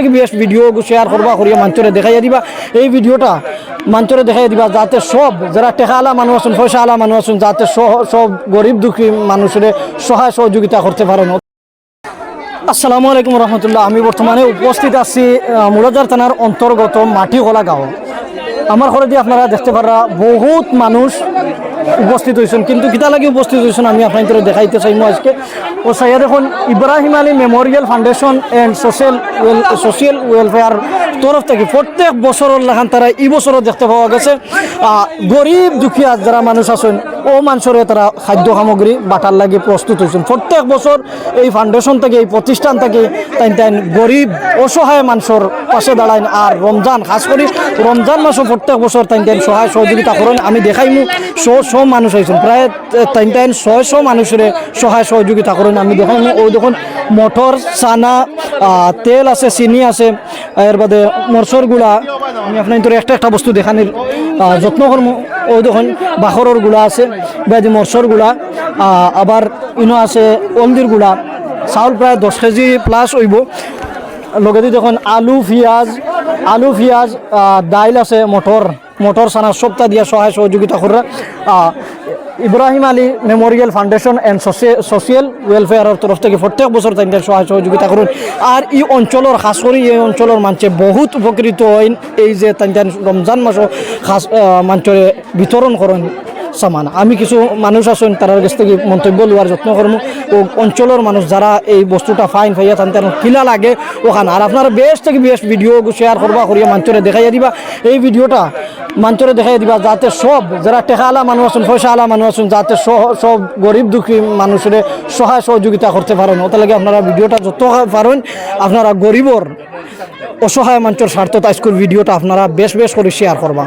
থেকে বেশ video share করবা, করিয়া মঞ্চরে দেখাইয়া দিবা। এই ভিডিওটা মঞ্চরে দেখাইয়া দিবা যাতে সব, যারা টেকা আলা মানুষ আছেন, পয়সা আলা মানুষ আছেন, যাতে সব গরিব দুঃখী মানুষের সহায় সহযোগিতা করতে পারেন। আসসালামু আলাইকুম রহমতুল্লাহ। আমি বর্তমানে উপস্থিত আছি মুরাজার থানার অন্তর্গত মাটিকলা গাঁও। আমার দিয়ে আপনারা দেখতে পারা বহুত মানুষ উপস্থিত হয়েছেন কিন্তু কিতা লাগে উপস্থিত হয়েছেন আমি আপনাদের দেখাইতে চাইমু আজকে। ও সাইয়ার এখন Ibrahim Ali memorial foundation and social social welfare তরফ থেকে প্রত্যেক বছরের লাখান তারা এই বছরও দেখতে পাওয়া গেছে। গরিব দুঃখীয়া যারা মানুষ আছেন, ও মানুষের তারা খাদ্য সামগ্রী বাটার লাগে প্রস্তুত হয়েছেন। প্রত্যেক বছর এই ফাউন্ডেশন থেকে, এই প্রতিষ্ঠান থেকে তাই তাই গরিব, অসহায় মানুষের পাশে দাঁড়ায় আর রমজান, খাস করে রমজান মাসও প্রত্যেক বছর তাই তাই সহায় সহযোগিতা করেন, আমি দেখাইমু শ শ মানুষ হয়েছেন। প্রায় তাই তাই ছয়শো মানুষের সহায় সহযোগিতা করেন, আমি দেখাইমু। ওই দেখুন, মটর, চানা তেল আছে, চিনি আছে, এর বাদে মরসর গুঁড়া। আমি আপনার একটা একটা বস্তু দেখানির যত্ন করব ওই দেখুন বাখরের গুঁড়া আছে বেদি মরসর গুঁড়া আবার ইনো আছে অলদির গুঁড়া। চাউল প্রায় দশ কেজি প্লাস হইব। লগে দি দেখুন, আলু, পিঁয়াজ আলু, পিঁয়াজ দাইল আছে মটর মটর সানা সপ্তাহ দিয়া সহায় সহযোগিতা করে Ibrahim Ali memorial foundation and social ওয়েলফেয়ারের তরফ থেকে প্রত্যেক বছর তাদের সহায় সহযোগিতা করুন। আর এই অঞ্চলের খাস করে এই অঞ্চলের মানুষে বহুত উপকৃত হয় এই যে তাদের রমজান মাসও খাস মানুষের বিতরণ করেন। সামান। আমি কিছু মানুষ আছেন তার কাছ থেকে মন্তব্য লোয়ার যত্ন করব ও অঞ্চলের মানুষ যারা এই বস্তুটা ফাইন ফাইয়া তান তার কিলা লাগে ওখানে। আর আপনারা বেশ থেকে বেশ ভিডিও শেয়ার করবা, করিয়া মঞ্চরে দেখাইয়া দিবা। এই ভিডিওটা মঞ্চরে দেখাইয়া দিবা, যাতে সব, যারা টেকা আলা মানুষ আছেন পয়সা আলা মানুষ আছেন, যাতে সব গরিব দুঃখী মানুষের সহায় সহযোগিতা করতে পারেন। ওটা লাগে আপনারা ভিডিওটা যত পারেন, আপনারা গরিবর অসহায় মানুষের স্বার্থ আজকের ভিডিওটা আপনারা বেশ বেশ করে শেয়ার করবা।